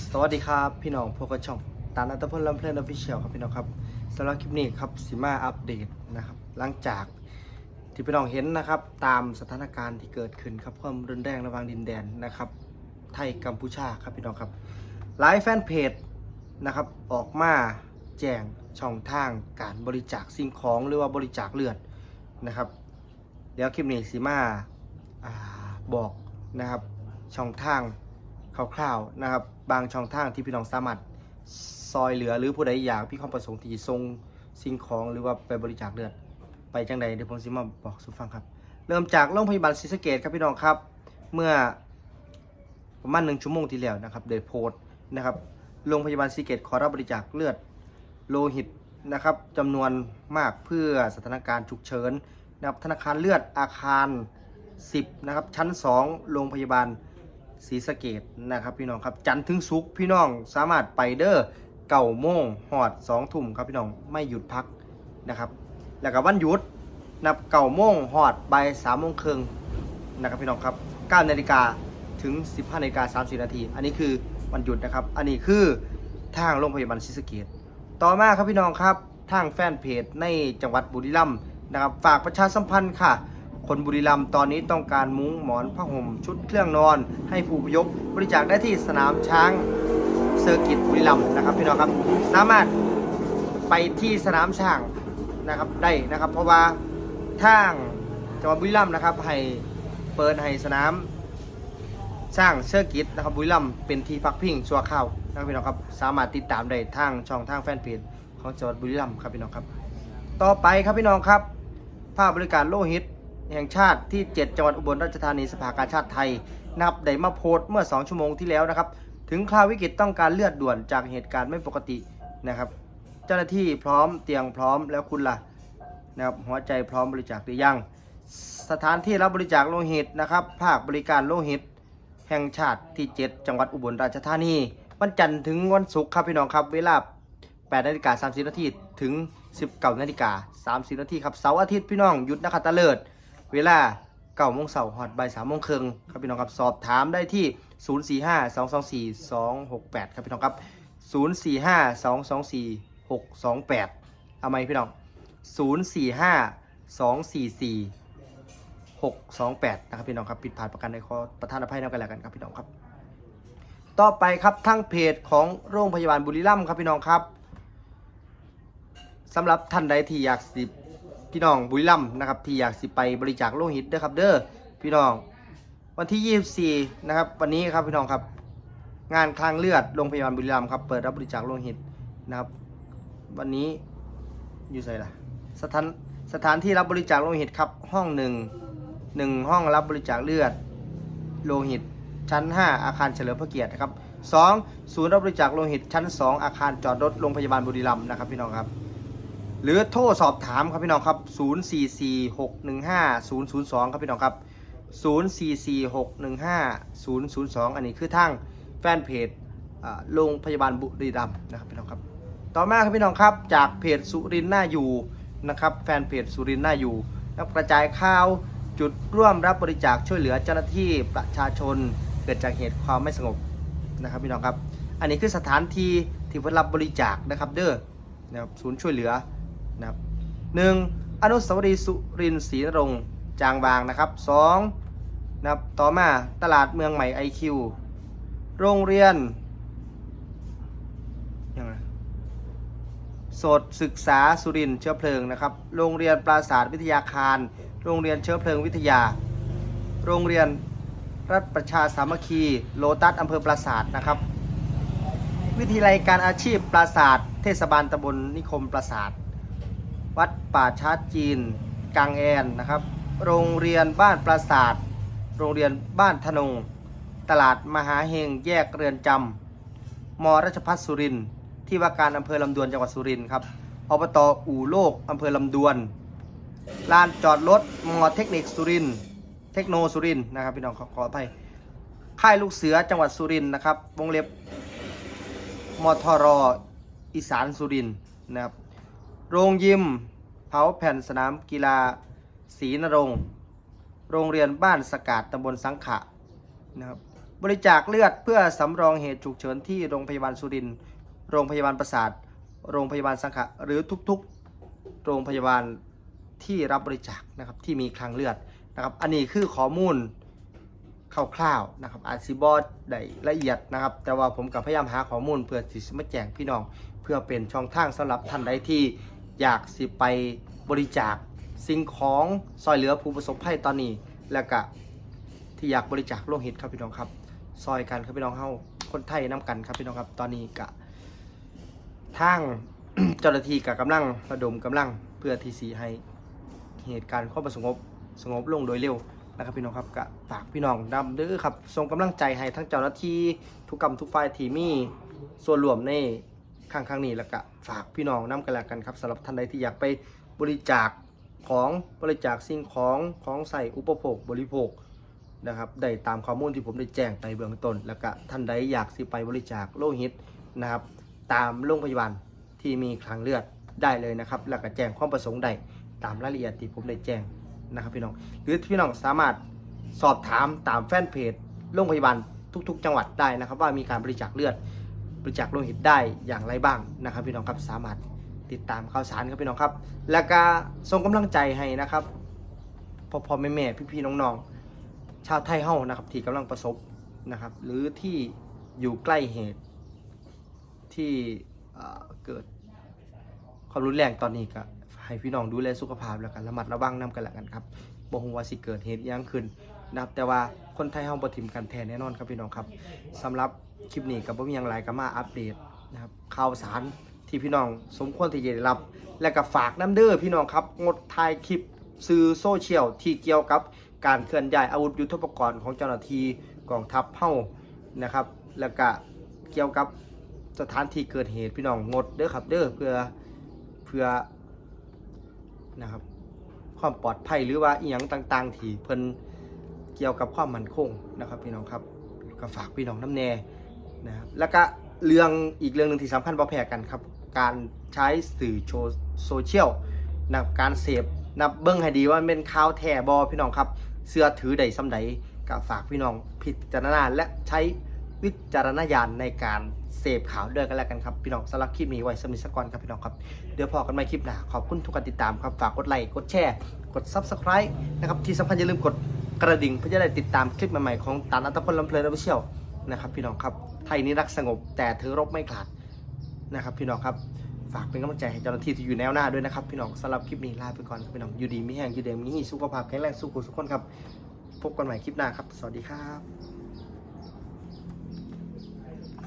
สวัสดีครับพี่น้องพวกกระช่องตานัตพลลำเพลินออฟฟิเชียลครับพี่น้องครับสำหรับคลิปนี้ครับสิมาอัปเดตนะครับ หลังจากที่พี่น้องเห็นนะครับ ตามสถานการณ์ที่เกิดขึ้นครับความรุนแรงระหว่างดินแดนนะครับ ไทยกัมพูชาครับพี่น้องครับหลายแฟนเพจนะครับออกมาแจ้งช่องทางการบริจาคสิ่งของหรือว่าบริจาคเลือดนะครับ เดี๋ยวคลิปนี้สิมาอาบอกนะครับช่องทาง คร่าวๆนะครับ บางช่องทางที่พี่น้องสามารถซอยเหลือหรือผู้ใดอยากพี่ความประสงค์ที่ส่งสิ่งของหรือว่าไปบริจาคเลือด ไปจังใดเดี๋ยวผมสิมาบอกสู่ฟังครับ เริ่มจากโรงพยาบาลศรีสะเกดครับพี่น้องครับ เมื่อประมาณหนึ่งชั่วโมงที่แล้วนะครับได้โพสนะครับโรงพยาบาลศรีสะเกดขอรับบริจาคเลือดโลหิตนะครับจำนวนมากเพื่อสถานการณ์ฉุกเฉินนะครับธนาคารเลือดอาคาร 10นะครับชั้น 2 โรงพยาบาล ศรีสะเกดนะครับพี่น้องครับจันทร์ถึงศุกร์พี่น้องสามารถไปเด้อเก่าโมงหอด2ทุ่มครับพี่น้องไม่หยุดพักนะครับ แล้วก็วันหยุดนับเก่าโมงหอดบ่ายสามโมงครึ่งนะครับพี่น้องครับ9นาฬิกาถึง15นาฬิกา30นาทีอันนี้คือวันหยุดนะครับ อันนี้คือทางโรงพยาบาลศรีสะเกดต่อมาครับพี่น้องครับทางแฟนเพจในจังหวัดบุรีรัมย์นะครับฝากประชาสัมพันธ์ค่ะ คนบุรีรัมย์ตอนนี้ต้องการมุ้งหมอนผ้าห่มชุดเครื่องนอน ให้ผู้พยพบริจาคได้ที่สนามช้างเซอร์กิตบุรีรัมย์นะครับพี่น้องครับสามารถไปที่สนามช้างนะครับได้นะครับ เพราะว่าทางจังหวัดบุรีรัมย์นะครับให้เปิดให้สนามสร้างเซอร์กิตนะครับบุรีรัมย์เป็นที่พักพิงชั่วคราวนะครับพี่น้องครับสามารถติดตามได้ทางช่องทางแฟนเพจของจังหวัดบุรีรัมย์ครับพี่น้องครับ ต่อไปครับพี่น้องครับภาพบริการโลหิต แห่งชาติที่ 7 จังหวัดอุบลราชธานีสภากาชาติไทยนะครับได้มาโพสต์เมื่อ 2 ชั่วโมงที่แล้วนะครับ ถึงคราววิกฤตต้องการเลือดด่วนจากเหตุการณ์ไม่ปกตินะครับ เจ้าหน้าที่พร้อมเตียงพร้อมแล้วคุณล่ะนะครับหัวใจพร้อมบริจาคหรือยัง สถานที่รับบริจาคโลหิตนะครับ ภาคบริการโลหิต แห่งชาติที่ 7 จังหวัดอุบลราชธานีวันจันทร์ถึงวันศุกร์ครับพี่น้องครับเวลา8นาฬิกา30นาทีถึง 19นาฬิกา30นาทีครับเสาร์อาทิตย์พี่น้องหยุดนักขัตฤกษ์ เวลา9โมงเสาร์หอดบ่าย3โมงครึ่งครับพี่น้องครับสอบถามได้ที่ 045 224 268 ครับพี่น้องครับ 045 224 628 เอาไหมพี่น้อง 045 244 628 นะครับพี่น้องครับ ผิดพลาดประกันในขอประทานอภัยนำกันแล้วกันครับพี่น้องครับ ต่อไปครับทั้งเพจของโรงพยาบาลบุรีรัมย์ครับพี่น้องครับสำหรับท่านใดที่อยากสิ พี่น้องบุรีรัมย์นะครับที่อยากสิไปบริจาคโลหิตเด้อครับเด้อพี่น้องวันที่ 24 นะครับ วันนี้ครับพี่น้องครับ งานคลังเลือดโรงพยาบาลบุรีรัมย์ครับเปิดรับบริจาคโลหิตนะครับ วันนี้อยู่ไสล่ะสถานสถานที่รับบริจาคโลหิตครับห้องหนึ่งหนึ่งห้องรับบริจาคเลือดโลหิตชั้น 5 อาคารเฉลิมพระเกียรตินะครับ 2. ศูนย์รับบริจาคโลหิตชั้น 2 อาคารจอดรถโรงพยาบาลบุรีรัมย์นะครับพี่น้องครับ หรือโทรสอบถามครับพี่น้องครับ 044615002ครับพี่น้องครับ 044615002 อันนี้คือทางแฟนเพจโรงพยาบาลบุรีรัมย์นะครับพี่น้องครับ ต่อมาครับพี่น้องครับจากเพจสุรินทร์น้าอยู่นะครับแฟนเพจสุรินทร์น้าอยู่แล้วกระจายข่าวจุดร่วมรับบริจาคช่วยเหลือเจ้าหน้าที่ประชาชนเกิดจากเหตุความไม่สงบนะครับพี่น้องครับ อันนี้คือสถานที่ที่เพื่อรับบริจาคนะครับเด้อนะครับศูนย์ช่วยเหลือ นะครับหนึ่งอนุสาวรีย์สุรินทร์ศรีนรงค์จางบางนะครับสองนะครับต่อมาตลาดเมืองใหม่ไอคิวโรงเรียนยังไงโสดศึกษาสุรินทร์เชื้อเพลิงนะครับ โรงเรียนปราศาสตร์วิทยาคาร โรงเรียนเชื้อเพลิงวิทยา โรงเรียนรัฐประชาสามัคคี โลตัสอำเภอปราศาสตร์นะครับ วิทยาลัยการอาชีพปราศาสตร์เทศบาลตำบลนิคมปราศาสตร์ วัดป่าช้าจีน กังแอนนะครับ โรงเรียนบ้านปราศาสตร์โรงเรียนบ้านธนง ตลาดมหาเฮงแยกเรือนจำมรัชพัฒสุรินที่ว่าการอำเภอลำดวนจังหวัดสุรินทร์ครับอบตอู่โลกอำเภอลำดวนลานจอดรถมอเทคนิคสุรินทร์เทคโนสุรินทร์นะครับพี่น้องขอขออภัยค่ายลูกเสือจังหวัดสุรินทร์นะครับวงเล็บมทรอีสานสุรินทร์นะครับ โรงยิม เผาแผ่นสนามกีฬาศรีนรงค์โรงเรียนบ้านสกาดตำบลสังขะนะครับบริจาคเลือดเพื่อสำรองเหตุฉุกเฉินที่โรงพยาบาลสุรินทร์โรงพยาบาลประสาท โรงพยาบาลสังขะหรือทุกๆ โรงพยาบาลที่รับบริจาคนะครับที่มีคลังเลือดนะครับอันนี้คือข้อมูลคร่าวๆนะครับอาจซิบอดได้ละเอียดนะครับ แต่ว่าผมกับพยายามหาข้อมูลเพื่อที่จะมาแจ้งพี่น้อง เพื่อเป็นช่องทางสำหรับท่านใดที่ อยากสิไปบริจาคสิ่งของซอยเหลือผู้ประสบภัยตอนนี้ แล้วก็ที่อยากบริจาคโลหิตครับพี่น้องครับ ซอยกันครับพี่น้องเฮาคนไทยน้กันครับพี่น้องครับ ตอนนี้กะทางเจ้าหน้าที่กับกำลังระดมกำลังเพื่อที่สีให้เหตุการณ์ความสงบสงบลงโดยเร็วนะครับพี่น้องครับกะฝากพี่น้องดำเด้อครับส่งกำลังใจให้ทั้งเจ้าหน้าที่ทุกกรรมทุกฝ่ายที่มีส่วนรวมใน ครั้งครั้งนี้แล้วก็ฝากพี่น้องนํกันแล้วกันครับสำหรับท่านใดที่อยากไปบริจาคของบริจาคสิ่งของของใส่อุปโภคบริโภคนะครับได้ตามข้อมูลที่ผมได้แจ้งไปเบื้องต้น แล้วก็ท่านใดอยากสิไปบริจาคโลหิตนะครับตามโรงพยาบาลที่มีคลังเลือดได้เลยนะครับ แล้วก็แจ้งความประสงค์ใดตามรายละเอียดที่ผมได้แจ้งนะครับพี่น้อง หรือพี่น้องสามารถสอบถามตามแฟนเพจโรงพยาบาลทุก ๆ จังหวัดได้นะครับ ว่ามีการบริจาคเลือด บริจาคโลหิตได้อย่างไรบ้างนะครับพี่น้องครับสามารถติดตามข่าวสารครับพี่น้องครับ แล้วก็ส่งกำลังใจให้นะครับพ่อพ่อแม่แม่พี่ๆน้องๆชาวไทยเฮานะครับที่กำลังประสบนะครับหรือที่อยู่ใกล้เหตุที่เกิดความรุนแรงตอนนี้ก็ให้พี่น้องดูแลสุขภาพแล้วกันระมัดระวังนํกันแล้วกันครับบ่ฮู้ว่าสิเกิดเหตุยังขึ้น นะครับแต่ว่าคนไทยเฮาบ่ทิมกันแท้แน่นอนครับพี่น้องครับสำหรับคลิปนี้ก็บ่มีหยังหลายก็มาอัปเดตนะครับข่าวสารที่พี่น้องสมควรที่จะได้รับ และก็ฝากน้ำเด้อพี่น้องครับงดถ่ายคลิปสื่อโซเชียลที่เกี่ยวกับการเคลื่อนย้ายอาวุธยุทโธปกรณ์ของเจ้าหน้าที่กองทัพเฮานะครับ แล้วก็เกี่ยวกับสถานที่เกิดเหตุพี่น้องงดเด้อครับเด้อเพื่อเพื่อนะครับ ความปลอดภัยหรือว่าอีหยังต่าง ๆ ที่เพิ่น กี่ยวกับความมั่นคงนะครับพี่น้องครับก็ฝากพี่น้องน้ำแน่นะครับแล้วก็เรื่องอีกเรื่องหนึ่งที่สำคัญบ่แพ้กันครับ การใช้สื่อโซเชียลนะการเสพนับเบิ้งให้ดีว่าเป็นข่าวแท้บอพี่น้องครับ เสื้อถือใดซ้ำใดก็ฝากพี่น้องพิจารณาและใช้วิจารณญาณในการเสพข่าวด้วยกันแล้วกันครับ พี่น้องสำหรับคลิปนี้ไว้สมิสกอนครับพี่น้องครับ เดี๋ยวพอกันใหม่คลิปหน้าขอบคุณทุกการติดตามครับ ฝากกดไลค์กดแชร์ กด subscribe นะครับที่สำคัญอย่าลืมกด กระดิ่งเพื่อจะได้ติดตามคลิปใหม่ๆของตาลอัตพลลำเพลินออฟฟิเชียลนะครับพี่น้องครับไทยนี้รักสงบแต่ถือรบไม่ขาดนะครับพี่น้องครับฝากเป็นกำลังใจให้เจ้าหน้าที่ที่อยู่แนวหน้าด้วยนะครับพี่น้องสำหรับคลิปนี้ลาไปก่อนครับพี่น้องอยู่ดีไม่แห้งอยู่เดิมมีสุขภาพแข็งแรงสู้กุสุขคนครับพบกันใหม่คลิปหน้าครับ สวัสดีครับ